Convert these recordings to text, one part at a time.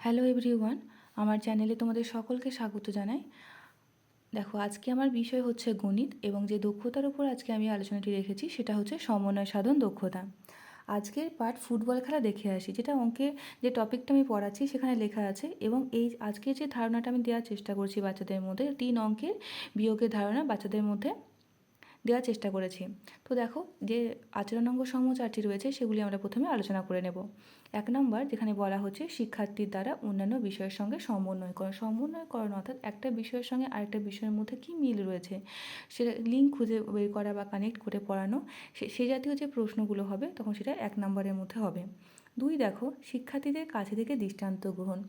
Hello everyone, আমার চ্যানেলে তোমাদের সকলকে স্বাগত জানাই। দেখো, আজকে আমার বিষয় হচ্ছে গণিত এবং যে দক্ষতার উপর আজকে আমি আলোচনাটি রেখেছি সেটা হচ্ছে সমন্বয় সাধন দক্ষতা। আজকের পার্ট ফুটবল খেলা দেখে আসি, যেটা অঙ্কের যে টপিকটা আমি পড়াচ্ছি সেখানে লেখা আছে এবং এই আজকের যে ধারণাটা আমি দেওয়ার চেষ্টা করছি বাচ্চাদের মধ্যে, তিন অঙ্কের বিয়োগের ধারণা বাচ্চাদের মধ্যে। দেওয়ার চেষ্টা করেছি। তো দেখো, যে আচরণাঙ্গ চারটি রয়েছে, সেগুলি আমরা প্রথমে আলোচনা করে নেব। এক নম্বর, যেখানে বলা হচ্ছে শিক্ষার্থীর দ্বারা অন্যান্য বিষয়ের সঙ্গে সমন্বয়করণ। সমন্বয়করণ অর্থাৎ একটা বিষয়ের সঙ্গে আরেকটা বিষয়ের মধ্যে কী মিল রয়েছে? সেটা লিঙ্ক খুঁজে বের করা বা কানেক্ট করে পড়ানো সে জাতীয় যে প্রশ্নগুলো হবে, তখন সেটা এক নম্বরের মধ্যে হবে। দুই, দেখো, শিক্ষার্থীদের কাছে থেকে দৃষ্টান্ত গ্রহণ।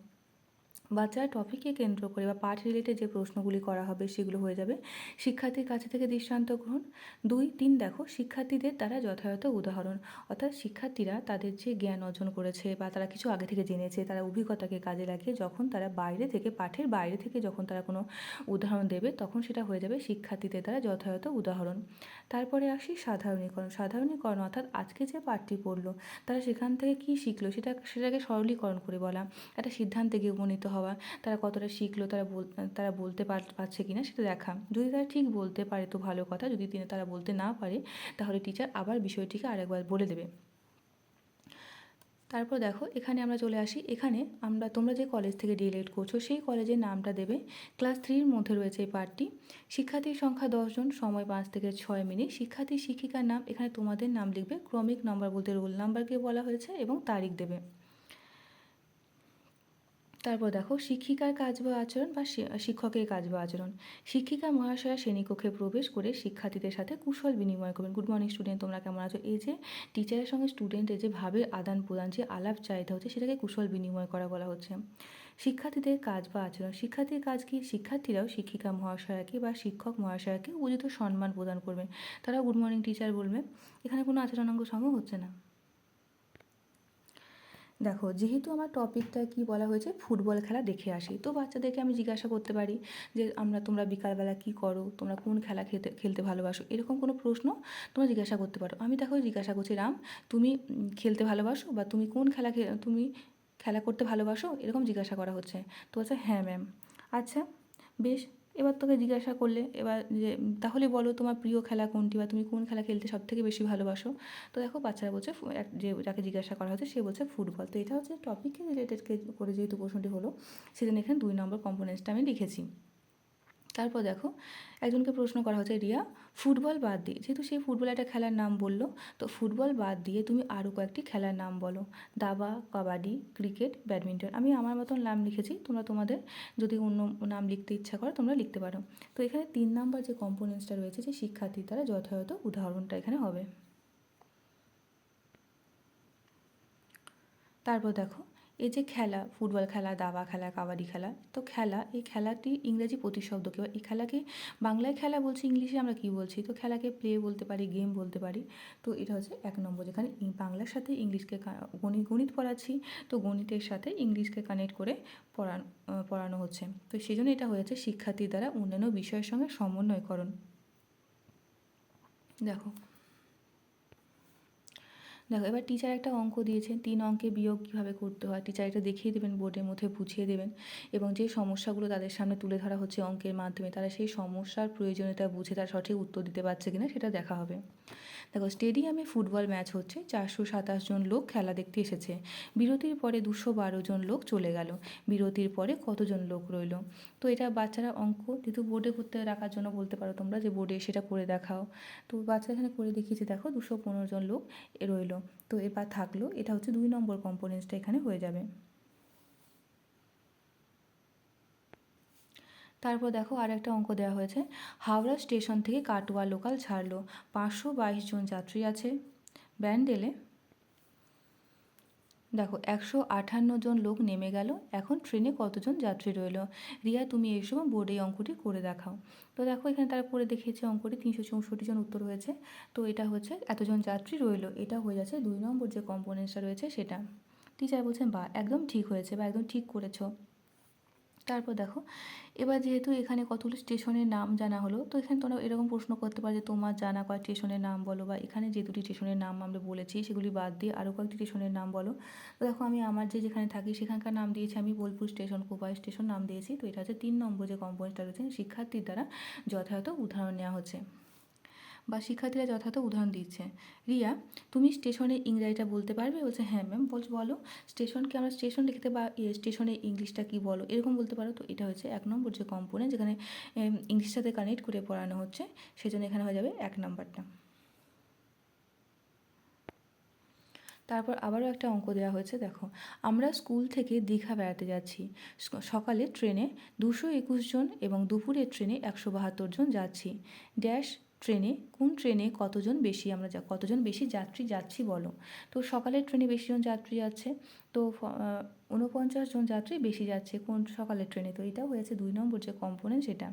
বাচ্চার টপিককে কেন্দ্র করে বা পাঠ রিলেটেড যে প্রশ্নগুলি করা হবে সেগুলো হয়ে যাবে। শিক্ষার্থীর কাছে থেকে দৃষ্টান্ত গ্রহণ। দুই, তিন, দেখো, শিক্ষার্থীদের তারা যথাযথ উদাহরণ। অর্থাৎ শিক্ষার্থীরা তাদের যে জ্ঞান অর্জন করেছে বা তারা কিছু আগে থেকে জেনেছে, তারা অভিজ্ঞতাকে কাজে লাগিয়ে যখন তারা বাইরে থেকে, পাঠের বাইরে থেকে যখন তারা কোনো উদাহরণ দেবে, তখন সেটা হয়ে যাবে শিক্ষার্থীদের দ্বারা যথাযথ উদাহরণ। তারপরে আসি সাধারণীকরণ। সাধারণীকরণ অর্থাৎ আজকে যে পাঠটি পড়ল, তারা সেখান থেকে কী শিখলো, সেটা, সেটাকে সরলীকরণ করে বলা। একটা সিদ্ধান্তে উপনীত হওয়া। তারা কতটা শিখলো, তারা বল, তারা বলতে পারছে কি না সেটা দেখা। যদি তারা ঠিক বলতে পারে তো ভালো কথা, যদি তিনি তারা বলতে না পারে, তাহলে টিচার আবার বিষয়টিকে আরেকবার বলে দেবে। তারপর দেখো, এখানে আমরা চলে আসি। এখানে আমরা, তোমরা যে কলেজ থেকে ডিএলএড করছ, সেই কলেজের নামটা দেবে। ক্লাস থ্রির মধ্যে রয়েছে এই পার্টটি শিক্ষার্থীর সংখ্যা দশজন সময় পাঁচ থেকে ছয় মিনিট। শিক্ষার্থী শিক্ষিকার নাম, এখানে তোমাদের নাম লিখবে। ক্রমিক নম্বর বলতে রোল নাম্বারকে বলা হয়েছে এবং তারিখ দেবে। তারপর দেখো, শিক্ষিকার কাজ বা আচরণ বা শিক্ষকের কাজ বা আচরণ। শিক্ষিকা মহাশয়া শ্রেণীকক্ষে প্রবেশ করে শিক্ষার্থীদের সাথে কুশল বিনিময় করবেন। গুড মর্নিং স্টুডেন্ট তোমরা কেমন আছো? এই যে টিচারের সঙ্গে স্টুডেন্টের যে ভাবের আদান প্রদান যে আলাপ চাহিদা হচ্ছে, সেটাকে কুশল বিনিময় করা বলা হচ্ছে। শিক্ষার্থীদের কাজ বা আচরণ, শিক্ষার্থীর কাজ কি? শিক্ষার্থীরাও শিক্ষিকা মহাশয়াকে বা শিক্ষক মহাশয়াকে উচিত সম্মান প্রদান করবেন তারা গুড মর্নিং টিচার বলবে। এখানে কোনো আচরণাঙ্গ সম্ভব হচ্ছে না। দেখো, যেহেতু আমার টপিকটা কি বলা হয়েছে, ফুটবল খেলা দেখে আসি। তো বাচ্চাদেরকে আমি জিজ্ঞাসা করতে পারি যে, আমরা, তোমরা বিকালবেলা কী করো? তোমরা কোন খেলা খেতে, খেলতে ভালোবাসো? এরকম কোনো প্রশ্ন তোমরা জিজ্ঞাসা করতে পারো। আমি দেখো, জিজ্ঞাসা করছি, রাম, তুমি খেলতে ভালোবাসো বা তুমি কোন খেলা তুমি খেলা করতে ভালোবাসো? এরকম জিজ্ঞাসা করা হচ্ছে। তো আচ্ছা হ্যাঁ ম্যাম। আচ্ছা বেশ। এবার তোকে জিজ্ঞাসা করলে, এবার যে, তাহলে বলো তোমার প্রিয় খেলা কোনটি বা তুমি কোন খেলা খেলতে সব থেকে বেশি ভালোবাসো? তো দেখো বাচ্চারা বলছে যে, যাকে জিজ্ঞাসা করা হয়েছে সে বলছে ফুটবল। তো এটা হচ্ছে টপিককে রিলেটেড করে যেহেতু প্রশ্নটি হলো, সেজন্য এখানে দুই নম্বর কম্পোনেন্সটা আমি লিখেছি। তারপর দেখো, একজনকে প্রশ্ন করা হচ্ছে, রিয়া, ফুটবল বাদ দিয়ে, যেহেতু সেই ফুটবল একটা খেলার নাম বলল, তো ফুটবল বাদ দিয়ে তুমি আরও কয়েকটি খেলার নাম বলো। দাবা, কাবাডি, ক্রিকেট, ব্যাডমিন্টন। আমি আমার মতন নাম লিখেছি, তোমরা তোমাদের যদি অন্য নাম লিখতে ইচ্ছা করো তোমরা লিখতে পারো। তো এখানে তিন নাম্বার যে কম্পোনেন্টসটা রয়েছে, যে শিক্ষার্থীর দ্বারা যথাযথ উদাহরণটা এখানে হবে। তারপর দেখো এই যে খেলা, ফুটবল খেলা, দাবা খেলা, কাবাডি খেলা, তো খেলা, এই খেলাটি ইংরেজি প্রতিশব্দ কেউ এই খেলাকে বাংলায় খেলা বলছি, ইংলিশে আমরা কী বলছি? তো খেলাকে প্লে বলতে পারি গেম বলতে পারি, তো এটা হচ্ছে এক নম্বর যেখানে বাংলার সাথে ইংলিশকে গণিত গণিত পড়াচ্ছি, তো গণিতের সাথে ইংলিশকে কানেক্ট করে পড়ানো পড়ানো হচ্ছে। তো সেই জন্য এটা হয়েছে শিক্ষার্থীর দ্বারা অন্যান্য বিষয়ের সঙ্গে সমন্বয়করণ। দেখো। দেখো, এবার টিচার একটা অঙ্ক দিয়েছেন, তিন অঙ্কে বিয়োগ কীভাবে করতে হয়? টিচার এটা দেখিয়ে দেবেন বোর্ডের মধ্যে বুঝিয়ে দেবেন এবং যে সমস্যাগুলো তাদের সামনে তুলে ধরা হচ্ছে অঙ্কের মাধ্যমে, তারা সেই সমস্যার প্রয়োজনীয়তা বুঝে তার সঠিক উত্তর দিতে পারছে কিনা সেটা দেখা হবে। দেখো স্টেডিয়ামে ফুটবল ম্যাচ হচ্ছে, চারশো সাতাশ জন লোক খেলা দেখতে এসেছে। বিরতির পরে দুশো বারো জন লোক চলে গেল। বিরতির পরে কতজন লোক রইল? তো এটা বাচ্চারা অঙ্ক, যেহেতু বোর্ডে করতে রাখার জন্য বলতে পারো তোমরা যে বোর্ডে সেটা করে দেখাও। তো বাচ্চারা এখানে করে দেখিয়েছে, দেখো, দুশো পনেরো জন লোক রইল। তো এবার থাকল, এটা হচ্ছে দুই নম্বর কম্পোনেন্টসটা এখানে হয়ে যাবে। তারপর দেখো আর একটা অঙ্ক দেওয়া হয়েছে, হাওড়া স্টেশন থেকে কাটোয়া লোকাল ছাড়লো, পাঁচশো বাইশ জন যাত্রী আছে। ব্যান্ডেলে দেখো, একশো আটান্ন জন লোক নেমে গেল। এখন ট্রেনে কতজন যাত্রী রইল? রিয়া, তুমি এই সময় বোর্ডে অঙ্কটি করে দেখাও। তো দেখো, এখানে তারা করে দেখিয়েছে অঙ্কটি, তিনশো চৌষট্টি জন উত্তর হয়েছে। তো এটা হচ্ছে এতজন যাত্রী রইল। এটা হয়ে যাচ্ছে দুই নম্বর যে কম্পোনেন্টসটা রয়েছে সেটা। টিচার বলছেন বা একদম ঠিক হয়েছে বা একদম ঠিক করেছ। তারপর দেখো, এবার যেহেতু এখানে কতগুলো স্টেশনের নাম জানা হলো, তো এখানে তোমরা এরকম প্রশ্ন করতে পারো যে তোমার জানা কয়েক স্টেশনের নাম বলো বা এখানে যে দুটি স্টেশনের নাম আমরা বলেছি সেগুলি বাদ দিয়ে আরও কয়েকটি স্টেশনের নাম বলো। তো দেখো আমি আমার যে যেখানে থাকি সেখানকার নাম দিয়েছি আমি, বোলপুর স্টেশন, কোপাই স্টেশন নাম দিয়েছি। তো এটা হচ্ছে তিন নম্বর যে কম্পোনেন্টটা রয়েছে, শিক্ষার্থীর দ্বারা যথাযথ উদাহরণ নেওয়া হচ্ছে। বা শিক্ষার্থীরা যথাযথ উদাহরণ দিচ্ছে। রিয়া তুমি স্টেশনে ইংরাজিটা বলতে পারবে? বলছে হ্যাঁ ম্যাম বলছে বলো স্টেশনকে আমরা স্টেশন লিখতে বা স্টেশনে ইংলিশটা কি বলো? এরকম বলতে পারো তো এটা হচ্ছে এক নম্বর যে কম্পোনেন্ট যেখানে এম, ইংলিশের সাথে কানেক্ট করে পড়ানো হচ্ছে সেজন্য এখানে হয়ে যাবে এক নম্বরটা। তারপর আবারও একটা অঙ্ক দেওয়া হয়েছে দেখো আমরা স্কুল থেকে দীঘা বেড়াতে যাচ্ছি। সকালে ট্রেনে দুশো একুশ জন এবং দুপুরের ট্রেনে একশো বাহাত্তর জন যাচ্ছি। ড্যাশ ট্রেনে, কোন ট্রেনে কতজন বেশি আমরা যা, কতজন বেশি যাত্রী যাচ্ছি বলো? তো সকালের ট্রেনে বেশি জন যাত্রী যাচ্ছে, তো ঊনপঞ্চাশ জন যাত্রী বেশি যাচ্ছে কোন সকালের ট্রেনে? তো এটাও হয়েছে দুই নম্বর যে কম্পোনেন্ট সেটা।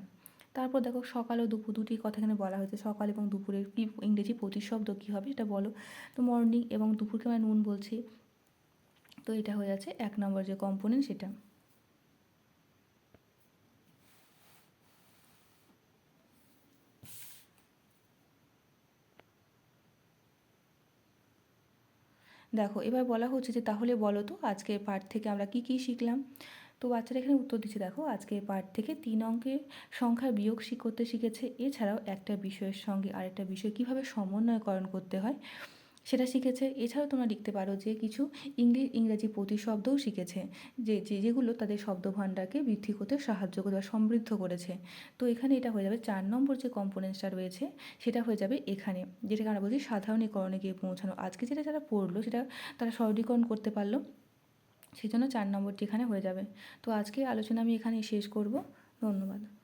তারপর দেখো সকাল ও দুপুর দুটি কথা এখানে বলা হয়েছে, সকাল এবং দুপুরের কি ইংরেজি প্রতিশব্দ কী হবে সেটা বলো? তো মর্নিং এবং দুপুরকে আমরা নুন বলছি, তো এটা হয়ে যাচ্ছে এক নম্বর যে কম্পোনেন্ট সেটা। দেখো, এবার বলা হচ্ছে যে তাহলে বলো তো আজকে পাঠ থেকে আমরা কি কি শিখলাম? তো বাচ্চারা এখানে উত্তর দিচ্ছে, দেখো আজকের পাঠ থেকে তিন অঙ্কের সংখ্যার বিয়োগ করতে শিখেছে। এছাড়াও একটা বিষয়ের সঙ্গে আরেকটা বিষয় কীভাবে সমন্বয়করণ করতে হয় সেটা শিখেছে। এছাড়াও তোমরা লিখতে পারো যে কিছু ইংলিশ ইংরাজি প্রতিশব্দও শিখেছে। যে যে, যেগুলো তাদের শব্দভাণ্ডারকে বৃদ্ধি করতে সাহায্য করে বা সমৃদ্ধ করেছে। তো এখানে এটা হয়ে যাবে চার নম্বর যে কম্পোনেন্টসটা রয়েছে, সেটা হয়ে যাবে এখানে। যেটাকে আমরা বলছি সাধারণীকরণে গিয়ে পৌঁছানো। আজকে যেটা যারা পড়ল, সেটা তারা সরলীকরণ করতে পারল। সেই জন্য চার নম্বরটি এখানে হয়ে যাবে। তো আজকে আলোচনা আমি এখানেই শেষ করব। ধন্যবাদ।